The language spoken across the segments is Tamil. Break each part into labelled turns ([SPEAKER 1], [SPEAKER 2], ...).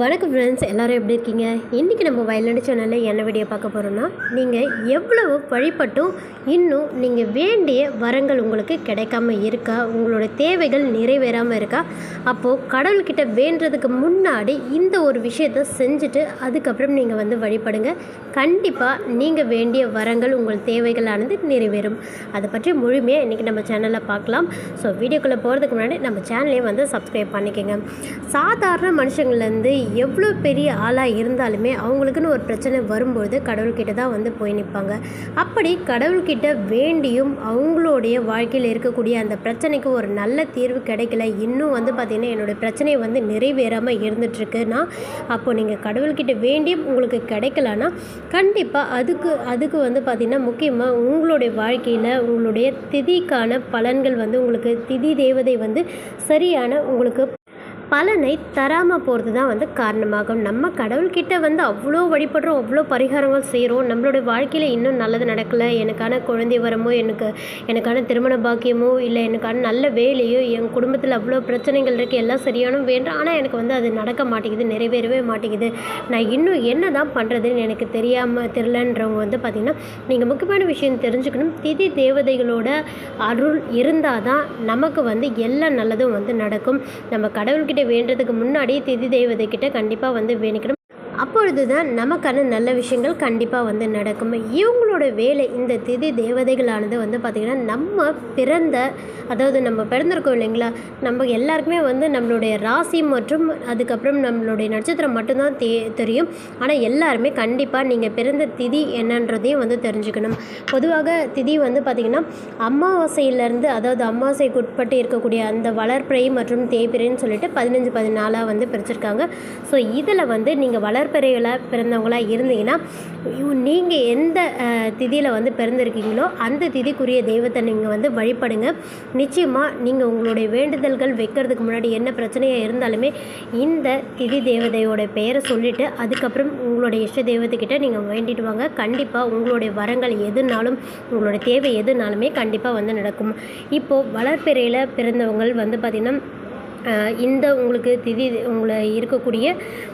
[SPEAKER 1] வணக்கம் ஃப்ரெண்ட்ஸ் எல்லோரும் எப்படி இருக்கீங்க? இன்றைக்கி நம்ம வயலண்ட் சேனலில் என்ன வீடியோ பார்க்க போகிறோன்னா நீங்கள் எவ்வளவு வழிபட்டும் இன்னும் நீங்கள் வேண்டிய வரங்கள் உங்களுக்கு கிடைக்காம இருக்கா? உங்களோட தேவைகள் நிறைவேறாமல் இருக்கா? அப்போது கடவுள்கிட்ட வேண்டுறதுக்கு முன்னாடி இந்த ஒரு விஷயத்தை செஞ்சுட்டு அதுக்கப்புறம் நீங்கள் வந்து வழிபடுங்க. கண்டிப்பாக நீங்கள் வேண்டிய வரங்கள் உங்கள் தேவைகளானது நிறைவேறும். அதை பற்றி முழுமையாக இன்றைக்கி நம்ம சேனலில் பார்க்கலாம். ஸோ வீடியோக்குள்ளே போகிறதுக்கு முன்னாடி நம்ம சேனலையும் வந்து சப்ஸ்கிரைப் பண்ணிக்கோங்க. சாதாரண மனுஷங்கள்லேருந்து எவ்வளோ பெரிய ஆளாக இருந்தாலுமே அவங்களுக்குன்னு ஒரு பிரச்சனை வரும்பொழுது கடவுள்கிட்ட தான் வந்து போய் நிற்பாங்க. அப்படி கடவுள்கிட்ட வேண்டியும் அவங்களுடைய வாழ்க்கையில் இருக்கக்கூடிய அந்த பிரச்சனைக்கு ஒரு நல்ல தீர்வு கிடைக்கல. இன்னும் வந்து பார்த்திங்கன்னா என்னுடைய பிரச்சனை வந்து நிறைவேறாமல் இருந்துகிட்ருக்குன்னா அப்போ நீங்கள் கடவுள்கிட்ட வேண்டியும் உங்களுக்கு கிடைக்கலன்னா கண்டிப்பாக அதுக்கு அதுக்கு வந்து பார்த்திங்கன்னா முக்கியமாக உங்களுடைய வாழ்க்கையில் உங்களுடைய திதிக்கான பலன்கள் வந்து உங்களுக்கு திதி தேவதை வந்து சரியான உங்களுக்கு பலனை தராமல் போகிறது தான் வந்து காரணமாகும். நம்ம கடவுள்கிட்ட வந்து அவ்வளோ வழிபடுறோம் அவ்வளோ பரிகாரங்கள் செய்கிறோம் நம்மளுடைய வாழ்க்கையில் இன்னும் நல்லது நடக்கலை. எனக்கான குழந்தை வரமோ எனக்கு எனக்கான திருமண பாக்கியமோ இல்லை எனக்கான நல்ல வேலையோ என் குடும்பத்தில் அவ்வளோ பிரச்சனைகள் இருக்குது எல்லாம் சரியான வேண்டும். ஆனால் எனக்கு வந்து அது நடக்க மாட்டேங்குது நிறைவேறவே மாட்டேங்குது. நான் இன்னும் என்ன தான் பண்ணுறதுன்னு எனக்கு தெரியாமல் தெரிலன்றவங்க வந்து பார்த்திங்கன்னா நீங்கள் முக்கியமான விஷயம் தெரிஞ்சுக்கணும். திதி தேவதைகளோட அருள் இருந்தால் தான் நமக்கு வந்து எல்லா நல்லதும் வந்து நடக்கும். நம்ம கடவுள்கிட்ட வேண்டுறதுக்கு முன்னாடி திதி தெய்வதை கிட்ட கண்டிப்பாக வந்து வேணிக்கணும் அப்பொழுது தான் நமக்கான நல்ல விஷயங்கள் கண்டிப்பாக வந்து நடக்கும். இவங்களோட வேலை இந்த திதி தேவதைகளானது வந்து பார்த்திங்கன்னா நம்ம பிறந்த அதாவது நம்ம பிறந்திருக்கோம் இல்லைங்களா? நம்ம எல்லாருக்குமே வந்து நம்மளுடைய ராசி மற்றும் அதுக்கப்புறம் நம்மளுடைய நட்சத்திரம் மட்டும்தான் தே தெரியும். ஆனால் எல்லாருமே கண்டிப்பாக நீங்கள் பிறந்த திதி என்னன்றதையும் வந்து தெரிஞ்சுக்கணும். பொதுவாக திதி வந்து பார்த்திங்கன்னா அமாவாசையிலேருந்து அதாவது அமாவாசைக்கு உட்பட்டு இருக்கக்கூடிய அந்த வளர்ப்பிறை மற்றும் தேய்பிறைன்னு சொல்லிட்டு பதினஞ்சு பதினாலாக வந்து பிரிச்சிருக்காங்க. ஸோ இதில் வந்து நீங்கள் வளர் வளர்ப்பிறைகளாக பிறந்தவங்களாக இருந்தீங்கன்னா நீங்கள் எந்த திதியில் வந்து பிறந்திருக்கீங்களோ அந்த திதிக்குரிய தெய்வத்தை நீங்கள் வந்து வழிபடுங்க. நிச்சயமாக நீங்கள் உங்களுடைய வேண்டுதல்கள் வைக்கிறதுக்கு முன்னாடி என்ன பிரச்சனையாக இருந்தாலுமே இந்த திதி தேவதையோட பெயரை சொல்லிவிட்டு அதுக்கப்புறம் உங்களுடைய இஷ்ட தெய்வத்துக்கிட்ட நீங்கள் வேண்டிட்டு வாங்க. கண்டிப்பாக உங்களுடைய வரங்கள் எதுனாலும் உங்களோட தேவை எதுனாலுமே கண்டிப்பாக வந்து நடக்கும். இப்போது வளர்ப்பிறையில் பிறந்தவங்கள் வந்து பார்த்திங்கன்னா இந்த உங்களுக்கு திதி உங்களை இருக்கக்கூடிய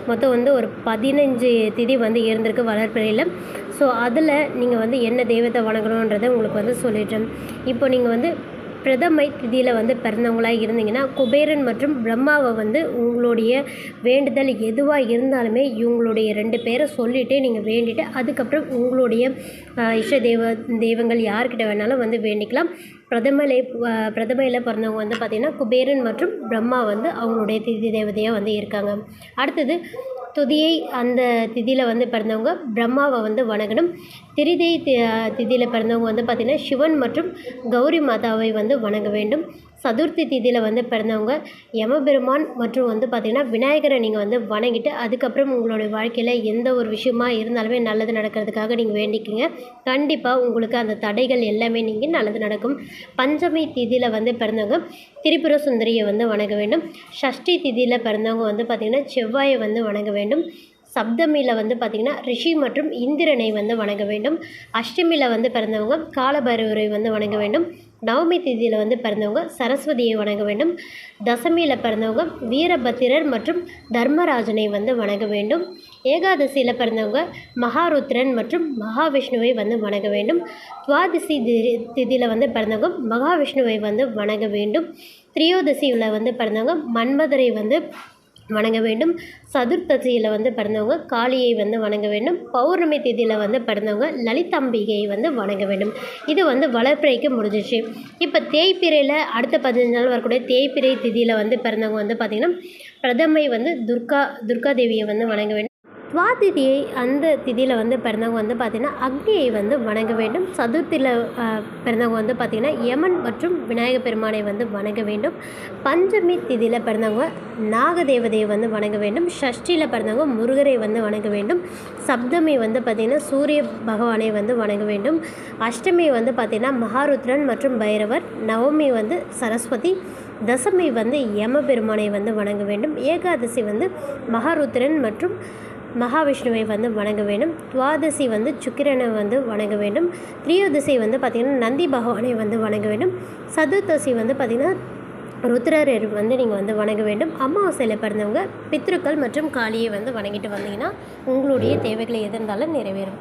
[SPEAKER 1] மொத்தம் வந்து ஒரு பதினஞ்சு திதி வந்து இருந்திருக்கு வளர்ப்பிறையில். ஸோ அதில் நீங்கள் வந்து என்ன தெய்வத்தை வணங்கணுன்றதை உங்களுக்கு வந்து சொல்லிட்டேன். இப்போ நீங்கள் வந்து பிரதமை திதியில் வந்து பிறந்தவங்களாக இருந்தீங்கன்னா குபேரன் மற்றும் பிரம்மாவை வந்து உங்களுடைய வேண்டுதல் எதுவாக இருந்தாலுமே இவங்களுடைய ரெண்டு பேரை சொல்லிவிட்டு நீங்கள் வேண்டிட்டு அதுக்கப்புறம் உங்களுடைய இஷ்ட தெய்வ தெய்வங்கள் யார்கிட்ட வேணாலும் வந்து வேண்டிக்கலாம். பிரதமலை பிரதமையில் பிறந்தவங்க வந்து பார்த்திங்கன்னா குபேரன் மற்றும் பிரம்மா வந்து அவங்களுடைய திதி தேவதையாக வந்து இருக்காங்க. அடுத்தது துதியை அந்த திதியில் வந்து பிறந்தவங்க பிரம்மாவை வந்து வணங்கணும். திரிதை திதியில் பிறந்தவங்க வந்து பார்த்திங்கன்னா சிவன் மற்றும் கௌரி மாதாவை வந்து வணங்க வேண்டும். சதுர்த்தி திதியில் வந்து பிறந்தவங்க யமபெருமான் மற்றும் வந்து பார்த்திங்கன்னா விநாயகரை நீங்கள் வந்து வணங்கிட்டு அதுக்கப்புறம் உங்களுடைய வாழ்க்கையில் எந்த ஒரு விஷயமா இருந்தாலுமே நல்லது நடக்கிறதுக்காக நீங்கள் வேண்டிக்கிங்க. கண்டிப்பாக உங்களுக்கு அந்த தடைகள் எல்லாமே நீங்கள் நல்லது நடக்கும். பஞ்சமி திதியில் வந்து பிறந்தவங்க திரிபுர சுந்தரியை வந்து வணங்க வேண்டும். ஷஷ்டி திதியில் பிறந்தவங்க வந்து பார்த்திங்கன்னா செவ்வாயை வந்து வணங்க வேண்டும். சப்தமியில் வந்து பார்த்திங்கன்னா ரிஷி மற்றும் இந்திரனை வந்து வணங்க வேண்டும். அஷ்டமியில் வந்து பிறந்தவங்க காலபைரவரை வந்து வணங்க வேண்டும். நவமி திதியில் வந்து பிறந்தவங்க சரஸ்வதியை வணங்க வேண்டும். தசமியில் பிறந்தவங்க வீரபத்திரர் மற்றும் தர்மராஜனை வந்து வணங்க வேண்டும். ஏகாதசியில் பிறந்தவங்க மகாருத்ரன் மற்றும் மகாவிஷ்ணுவை வந்து வணங்க வேண்டும். துவாதசி திதியில் வந்து பிறந்தவங்க மகாவிஷ்ணுவை வந்து வணங்க வேண்டும். திரியோதசியில் வந்து பிறந்தவங்க மன்மதரை வந்து வணங்க வேண்டும். சதுர்த்தசியில் வந்து பிறந்தவங்க காளியை வந்து வணங்க வேண்டும். பௌர்ணமி தேதியில் வந்து பிறந்தவங்க லலிதாம்பிகையை வந்து வணங்க வேண்டும். இது வந்து வளர்ப்பிறைக்கு முடிஞ்சிச்சு இப்போ தேய்ப்பிரையில் அடுத்த பதினஞ்சு நாள் வரக்கூடிய தேய்பிரை திதியில் வந்து பிறந்தவங்க வந்து பார்த்திங்கன்னா பிரதமை வந்து துர்கா துர்கா தேவியை வந்து வணங்க வேண்டும். துவாதிதியை அந்த திதியில் வந்து பிறந்தவங்க வந்து பார்த்திங்கன்னா அக்னியை வந்து வணங்க வேண்டும். சதுர்த்தியில் பிறந்தவங்க வந்து பார்த்திங்கன்னா யமன் மற்றும் விநாயக பெருமானை வந்து வணங்க வேண்டும். பஞ்சமி திதியில் பிறந்தவங்க நாகதேவதையை வந்து வணங்க வேண்டும். ஷஷ்டியில் பிறந்தவங்க முருகரை வந்து வணங்க வேண்டும். சப்தமி வந்து பார்த்திங்கன்னா சூரிய பகவானை வந்து வணங்க வேண்டும். அஷ்டமி வந்து பார்த்திங்கன்னா மகாருத்ரன் மற்றும் பைரவர். நவமி வந்து சரஸ்வதி. தசமி வந்து யமபெருமானை வந்து வணங்க வேண்டும். ஏகாதசி வந்து மகாருத்ரன் மற்றும் மகாவிஷ்ணுவை வந்து வணங்க வேண்டும். துவாதசி வந்து சுக்கிரனை வந்து வணங்க வேண்டும். திரியோதசி வந்து பார்த்திங்கன்னா நந்தி பகவானை வந்து வணங்க வேண்டும். சதுர்தசி வந்து பார்த்திங்கன்னா ருத்ரர் வந்து நீங்கள் வந்து வணங்க வேண்டும். அமாவாசையில் பிறந்தவங்க பித்ருக்கள் மற்றும் காளியை வந்து வணங்கிட்டு வந்தீங்கன்னா உங்களுடைய தேவைகளை எது இருந்தாலும் நிறைவேறும்.